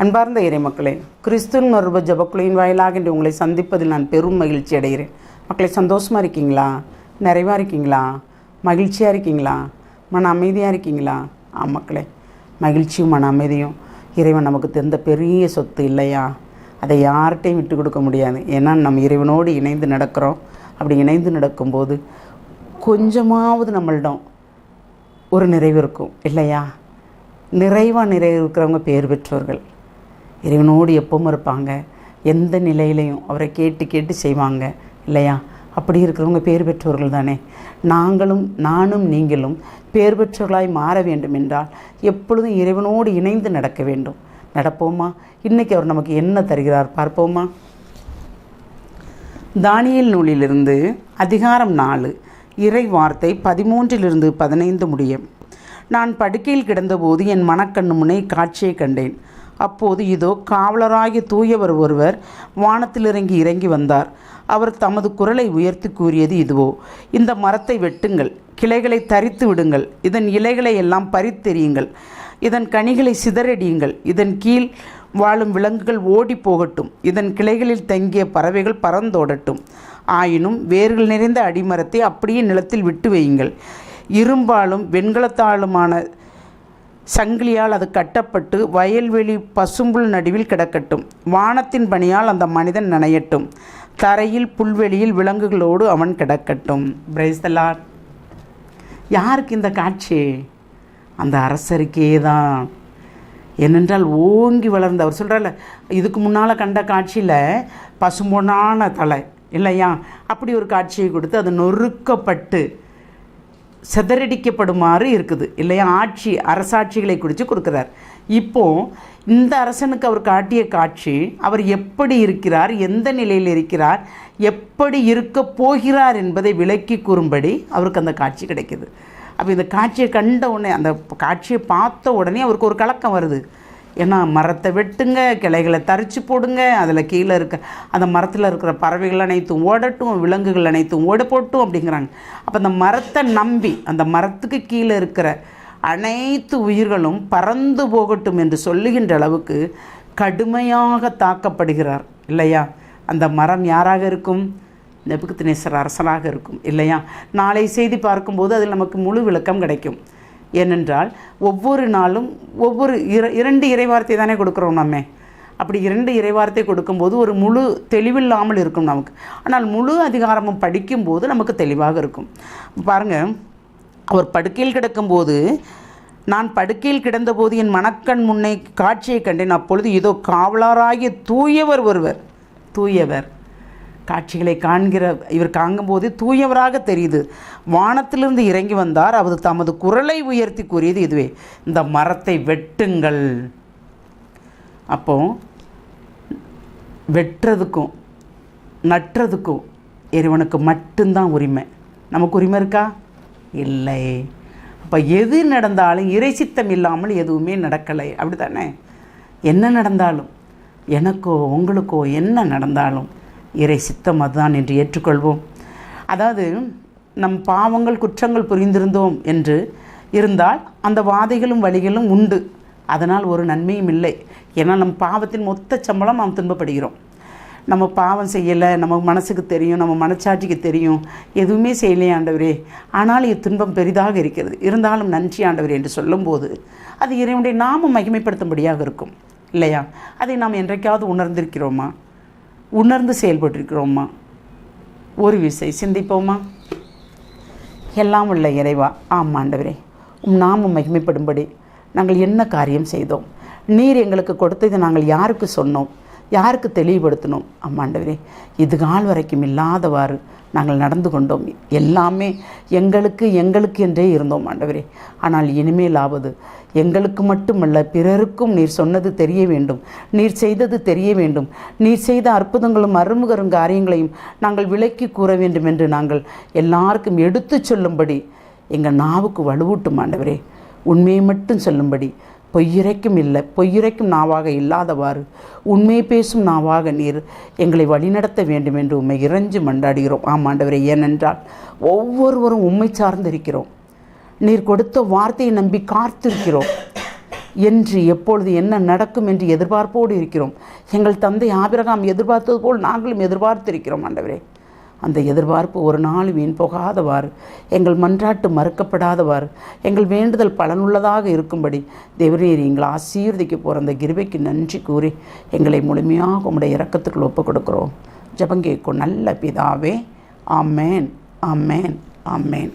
அன்பார்ந்த இறைமக்களே கிறிஸ்துவின் மறுப ஜபக்குழுவின் வாயிலாக என்று உங்களை சந்திப்பதில் நான் பெரும் மகிழ்ச்சி அடைகிறேன். மக்களை சந்தோஷமாக இருக்கீங்களா? நிறைவாக இருக்கீங்களா? மகிழ்ச்சியாக இருக்கீங்களா? மன அமைதியாக இருக்கீங்களா? ஆ மக்களே மகிழ்ச்சியும் மன அமைதியும். இறைவன் நமக்கு தெரிந்த பெரிய சொத்து இல்லையா? அதை யார்கிட்டையும் விட்டு கொடுக்க முடியாது. ஏன்னா நம்ம இறைவனோடு இணைந்து நடக்கிறோம். அப்படி இணைந்து நடக்கும்போது கொஞ்சமாவது நம்மளிடம் ஒரு நிறைவு இருக்கும் இல்லையா? நிறைவாக நிறைவு இருக்கிறவங்க பேர் பெற்றவர்கள் இறைவனோடு எப்பவும் இருப்பாங்க. எந்த நிலையிலையும் அவரை கேட்டு கேட்டு செய்வாங்க. இல்லையா? அப்படி இருக்கிறவங்க பேர் பெற்றோர்கள் தானே. நாங்களும் நானும் நீங்களும் பேர் பெற்றவர்களாய் மாற வேண்டும் என்றால் எப்பொழுதும் இறைவனோடு இணைந்து நடக்க வேண்டும்? நடப்போமா? இன்றைக்கி அவர் நமக்கு என்ன தருகிறார் பார்ப்போமா? தானியல் நூலிலிருந்து அதிகாரம் நாலு இறை வார்த்தை பதிமூன்றிலிருந்து பதினைந்து முடியும். நான் படுக்கையில் கிடந்தபோது என் மனக்கண்ணு முனை காட்சியை கண்டேன். அப்போது இதோ காவலராகிய தூயவர் ஒருவர் வானத்தில் இறங்கி இறங்கி வந்தார். அவர் தமது குரலை உயர்த்தி கூறியது இதுவோ இந்த மரத்தை வெட்டுங்கள் கிளைகளை தரித்து விடுங்கள் இதன் இலைகளை எல்லாம் பறித்தெறியுங்கள் இதன் கனிகளை சிதறடியுங்கள் இதன் கீழ் வாழும் விலங்குகள் ஓடி போகட்டும் இதன் கிளைகளில் தங்கிய பறவைகள் பறந்தோடட்டும். ஆயினும் வேர்கள் நிறைந்த அடிமரத்தை அப்படியே நிலத்தில் விட்டு வையுங்கள். இரும்பாலும் வெண்கலத்தாலுமான சங்கிலியால் அது கட்டப்பட்டு வயல்வெளி பசும்புல் நடுவில் கிடக்கட்டும். வானத்தின் பணியால் அந்த மனிதன் நனையட்டும். தரையில் புல்வெளியில் விலங்குகளோடு அவன் கிடக்கட்டும். பிரைஸ்தலார் யாருக்கு இந்த காட்சி? அந்த அரசருக்கே தான். ஏனென்றால் ஓங்கி வளர்ந்த அவர் சொல்கிறால இதுக்கு முன்னால் கண்ட காட்சியில் பசும்பொன்னான தலை இல்லையா? அப்படி ஒரு காட்சியை கொடுத்து அது நொறுக்கப்பட்டு சிதறடிக்கப்படுமாறு இருக்குது. இல்லையா? ஆட்சி அரசாட்சிகளை குறித்து கொடுக்குறார். இப்போது இந்த அரசனுக்கு அவர் காட்டிய காட்சி அவர் எப்படி இருக்கிறார் எந்த நிலையில் இருக்கிறார் எப்படி இருக்க போகிறார் என்பதை விளக்கி கூறும்படி அவருக்கு அந்த காட்சி கிடைக்கிது. அப்போ இந்த காட்சியை கண்ட உடனே அந்த காட்சியை பார்த்த உடனே அவருக்கு ஒரு கலக்கம் வருது. ஏன்னா மரத்தை வெட்டுங்க கிளைகளை தரிச்சு போடுங்க அதில் கீழே இருக்க அந்த மரத்தில் இருக்கிற பறவைகள் அனைத்தும் ஓடட்டும் விலங்குகள் அனைத்தும் ஓட போட்டும் அப்படிங்கிறாங்க. அப்போ அந்த மரத்தை நம்பி அந்த மரத்துக்கு கீழே இருக்கிற அனைத்து உயிர்களும் பறந்து போகட்டும் என்று சொல்லுகின்ற அளவுக்கு கடுமையாக தாக்கப்படுகிறார். இல்லையா? அந்த மரம் யாராக இருக்கும்? நெபுக்குத்தினேசர் அரசராக இருக்கும். இல்லையா? நாளை செய்தி பார்க்கும்போது அதில் நமக்கு முழு விளக்கம் கிடைக்கும். ஏனென்றால் ஒவ்வொரு நாளும் ஒவ்வொரு இர இரண்டு இறைவார்த்தை தானே கொடுக்குறோம் நம்ம. அப்படி இரண்டு இறைவார்த்தை கொடுக்கும்போது ஒரு முழு தெளிவில்லாமல் இருக்கும் நமக்கு. ஆனால் முழு அதிகாரமும் படிக்கும்போது நமக்கு தெளிவாக இருக்கும். பாருங்கள் அவர் படுக்கையில் கிடக்கும்போது நான் படுக்கையில் கிடந்தபோது என் மனக்கண் முன்னே காட்சியை கண்டேன். அப்பொழுது இதோ காவலராகிய தூயவர் ஒருவர். தூயவர். காட்சிகளை காண்கிற இவர் காங்கும்போது தூயவராக தெரியுது. வானத்திலிருந்து இறங்கி வந்தார். அவர் தமது குரலை உயர்த்தி கூறியது இதுவே. இந்த மரத்தை வெட்டுங்கள். அப்போ வெட்டுறதுக்கும் நட்டுறதுக்கும் இறைவனுக்கு மட்டும்தான் உரிமை. நமக்கு உரிமை இருக்கா? இல்லை. அப்போ எது நடந்தாலும் இறைசித்தம் இல்லாமல் எதுவுமே நடக்கலை. அப்படி தானே என்ன நடந்தாலும் எனக்கோ உங்களுக்கோ என்ன நடந்தாலும் இறை சித்தம் அதுதான் என்று ஏற்றுக்கொள்வோம். அதாவது நம் பாவங்கள் குற்றங்கள் புரிந்திருந்தோம் என்று இருந்தால் அந்த வாதைகளும் வழிகளும் உண்டு. அதனால் ஒரு நன்மையும் இல்லை. ஏன்னா நம் பாவத்தின் மொத்த சம்பளம் நாம் துன்பப்படுகிறோம். நம்ம பாவம் செய்யலை நம்ம மனசுக்கு தெரியும் நம்ம மனச்சாட்சிக்கு தெரியும். எதுவுமே செய்யலையே ஆண்டவரே. ஆனால் இத்துன்பம் பெரிதாக இருக்கிறது. இருந்தாலும் நன்றி ஆண்டவரே என்று சொல்லும்போது அது இறைவனுடைய நாமம் மகிமைப்படுத்தும்படியாக இருக்கும். இல்லையா? அதை நாம் என்றைக்காவது உணர்ந்திருக்கிறோமா? உணர்ந்து செயல்பட்டிருக்கிறோமா ஒரு விசை சிந்திப்போமா? எல்லாம் உள்ள இறைவா ஆம் ஆண்டவரே. உம் நாமும் மகிமைப்படும்படி நாங்கள் என்ன காரியம் செய்தோம்? நீர் எங்களுக்கு கொடுத்ததை நாங்கள் யாருக்கு சொன்னோம்? யாருக்கு தெளிவுபடுத்தணும் ஆமாண்டவரே இது கால் வரைக்கும் இல்லாதவாறு நாங்கள் நடந்து கொண்டோம். எல்லாமே எங்களுக்கு எங்களுக்கு என்றே இருந்தோம் ஆண்டவரே. ஆனால் இனிமேல் ஆவது எங்களுக்கு மட்டுமல்ல பிறருக்கும் நீர் சொன்னது தெரிய வேண்டும். நீர் செய்தது தெரிய வேண்டும். நீர் செய்த அற்புதங்களும் அருமுகரும் காரியங்களையும் நாங்கள் விலக்கி கூற வேண்டும் என்று நாங்கள் எல்லாருக்கும் எடுத்துச் சொல்லும்படி எங்கள் நாவுக்கு வலுவூட்டும் ஆண்டவரே. உண்மையை மட்டும் சொல்லும்படி பொய்யுரைக்கும் இல்லை பொய்யுரைக்கும் நாவாக இல்லாதவாறு உண்மை பேசும் நாவாக நீர் எங்களை வழிநடத்த வேண்டும் என்று உண்மை இறைஞ்சு மண்டாடுகிறோம் ஆமாண்டவரே ஏனென்றால் ஒவ்வொருவரும் உண்மை சார்ந்திருக்கிறோம். நீர் கொடுத்த வார்த்தையை நம்பி காத்திருக்கிறோம். என்று எப்பொழுது என்ன நடக்கும் என்று எதிர்பார்ப்போடு இருக்கிறோம். எங்கள் தந்தை ஆபிரகாம் எதிர்பார்த்தது போல் நாங்களும் எதிர்பார்த்திருக்கிறோம் ஆண்டவரே. அந்த எதிர்பார்ப்பு ஒரு நாள் வீண் போகாதவாறு எங்கள் மன்றாட்டு மறுக்கப்படாதவாறு எங்கள் வேண்டுதல் பலனுள்ளதாக இருக்கும்படி தேவரீர் எங்களை ஆசீர்வதிக்க போகிற அந்த கிருபைக்கு நன்றி கூறி எங்களை முழுமையாக உங்களுடைய இறக்கத்துக்குள் ஒப்புக் கொடுக்குறோம் ஜபங்கேக்கும் நல்ல பிதாவே ஆமேன் ஆமேன் ஆமேன்.